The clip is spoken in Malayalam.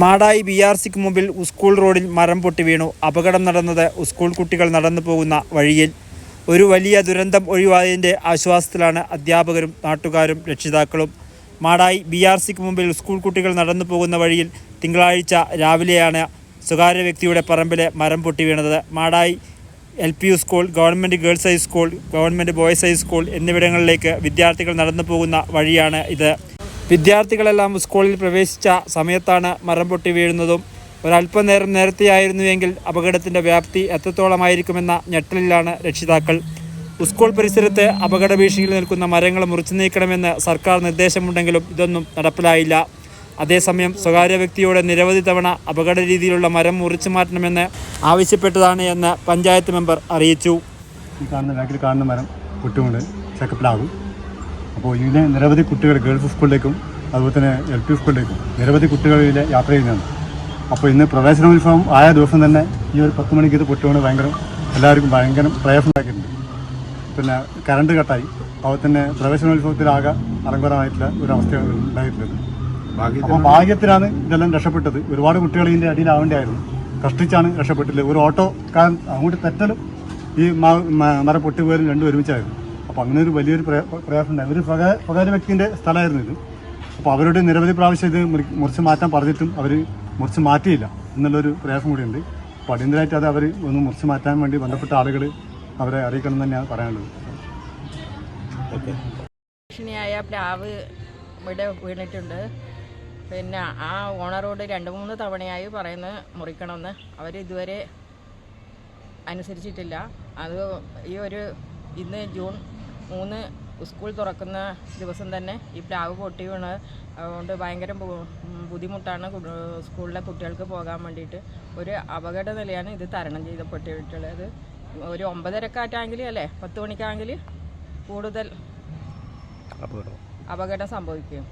മാടായി ബി ആർ സിക്ക് മുമ്പിൽ ഉസ്കൂൾ റോഡിൽ മരം പൊട്ടി വീണു. അപകടം നടന്നത് ഉസ്കൂൾ കുട്ടികൾ നടന്നു പോകുന്ന വഴിയിൽ. ഒരു വലിയ ദുരന്തം ഒഴിവായതിന്റെ ആശ്വാസത്തിലാണ് അധ്യാപകരും നാട്ടുകാരും രക്ഷിതാക്കളും. മാടായി ബി ആർ സിക്ക് മുമ്പിൽ സ്കൂൾ കുട്ടികൾ നടന്നു പോകുന്ന വഴിയിൽ തിങ്കളാഴ്ച രാവിലെയാണ് സ്വകാര്യ വ്യക്തിയുടെ പറമ്പിലെ മരം പൊട്ടി വീണത്. Madayi L P school government girls high school government boys high school എന്നിവിടങ്ങളിലേക്ക് വിദ്യാർത്ഥികൾ നടന്നു പോകുന്ന വഴിയാണ് ഇത്. വിദ്യാർത്ഥികളെല്ലാം സ്കൂളിൽ പ്രവേശിച്ച സമയത്താണ് മരം പൊട്ടി വീഴുന്നതും ഒരല്പനേരം നേരത്തെയായിരുന്നുവെങ്കിൽ അപകടത്തിന്റെ വ്യാപ്തി എത്രത്തോളമായിരിക്കുമെന്ന ഞെട്ടലിലാണ് രക്ഷിതാക്കൾ. സ്കൂൾ പരിസരത്ത് അപകട ഭീഷണിയിൽ നിൽക്കുന്ന മരങ്ങൾ മുറിച്ചു നീക്കണമെന്ന് സർക്കാർ നിർദ്ദേശമുണ്ടെങ്കിലും ഇതൊന്നും നടപ്പിലായില്ല. അതേസമയം സ്വകാര്യ വ്യക്തിയോട് നിരവധി തവണ അപകട രീതിയിലുള്ള മരം മുറിച്ചു മാറ്റണമെന്ന് ആവശ്യപ്പെട്ടതാണ് എന്ന് പഞ്ചായത്ത് മെമ്പർ അറിയിച്ചു. ഈ കാണുന്ന ബാക്കിൽ കാണുന്ന മരം പൊട്ടുകൊണ്ട് ചെക്കപ്പിലാകും അപ്പോൾ ഇതിലെ നിരവധി കുട്ടികൾ ഗേൾസ് സ്കൂളിലേക്കും അതുപോലെ തന്നെ എൽ പി സ്കൂളിലേക്കും നിരവധി കുട്ടികൾ ഇതിലെ യാത്ര ചെയ്യുന്നതാണ്. അപ്പോൾ ഇന്ന് പ്രവേശനോത്സവം ആയ ദിവസം തന്നെ ഈ ഒരു പത്ത് മണിക്ക് ഇത് പൊട്ടുകൊണ്ട് ഭയങ്കര എല്ലാവർക്കും ഭയങ്കര പ്രയാസമുണ്ടാക്കിയിട്ടുണ്ട് പിന്നെ കറണ്ട് കട്ടായി. അതുപോലെ തന്നെ പ്രവേശനോത്സവത്തിലാകെ അലങ്കോലമായിട്ടുള്ള ഒരു അവസ്ഥയാണ് ഉണ്ടായിട്ടുള്ളത്. അപ്പോൾ ഭാഗ്യത്തിനാണ് ഇതെല്ലാം രക്ഷപ്പെട്ടത്. ഒരുപാട് കുട്ടികൾ ഇതിന്റെ അടിയിലാവേണ്ടിയായിരുന്നു. കഷ്ടിച്ചാണ് രക്ഷപ്പെട്ടില്ല ഒരു ഓട്ടോക്കാരൻ അങ്ങോട്ട് തെറ്റലും ഈ മറ പൊട്ടി മരം പൊട്ടിപ്പോയാലും രണ്ടും ഒരുമിച്ചായിരുന്നു. അപ്പോൾ അങ്ങനെ ഒരു വലിയൊരു പ്രയ- പ്രയാസം ഉണ്ടായിരുന്നു ഒരു സ്വകാര്യ സ്വകാര്യ വ്യക്തിന്റെ സ്ഥലമായിരുന്നു ഇത്. അപ്പോൾ അവരോട് നിരവധി പ്രാവശ്യം ഇത് മുറി- മുറിച്ച് മാറ്റാൻ പറഞ്ഞിട്ടും അവർ മുറിച്ച് മാറ്റിയില്ല എന്നുള്ളൊരു പ്രയാസം കൂടിയുണ്ട്. അപ്പോൾ അടിയന്തരമായിട്ട് അത് അവർ ഒന്ന് മുറിച്ച് മാറ്റാൻ വേണ്ടി ബന്ധപ്പെട്ട ആളുകൾ അവരെ അറിയിക്കണം എന്ന് തന്നെയാണ് പറയാനുള്ളത്. ഭീഷണിയായ പ്ലാവ് ഇവിടെ വീണിട്ടുണ്ട്. പിന്നെ ആ ഓണറോട് രണ്ട് മൂന്ന് തവണയായി പറയുന്നത് മുറിക്കണമെന്ന് അവർ ഇതുവരെ അനുസരിച്ചിട്ടില്ല. അത് ഈ ഒരു ഇന്ന് ജൂൺ മൂന്ന് സ്കൂൾ തുറക്കുന്ന ദിവസം തന്നെ ഈ പ്ലാവ് പൊട്ടി വീണ് അതുകൊണ്ട് ഭയങ്കര ബുദ്ധിമുട്ടാണ് സ്കൂളിലെ കുട്ടികൾക്ക് പോകാൻ വേണ്ടിയിട്ട്. ഒരു അപകട നിലയാണ് ഇത് തരണം ചെയ്ത് ചെയ്തപ്പെട്ടിട്ടുള്ളത് ഒരു ഒമ്പതരക്കാറ്റാണെങ്കിൽ അല്ലേ പത്ത് മണിക്കാണെങ്കിൽ കൂടുതൽ അപകടം സംഭവിക്കും.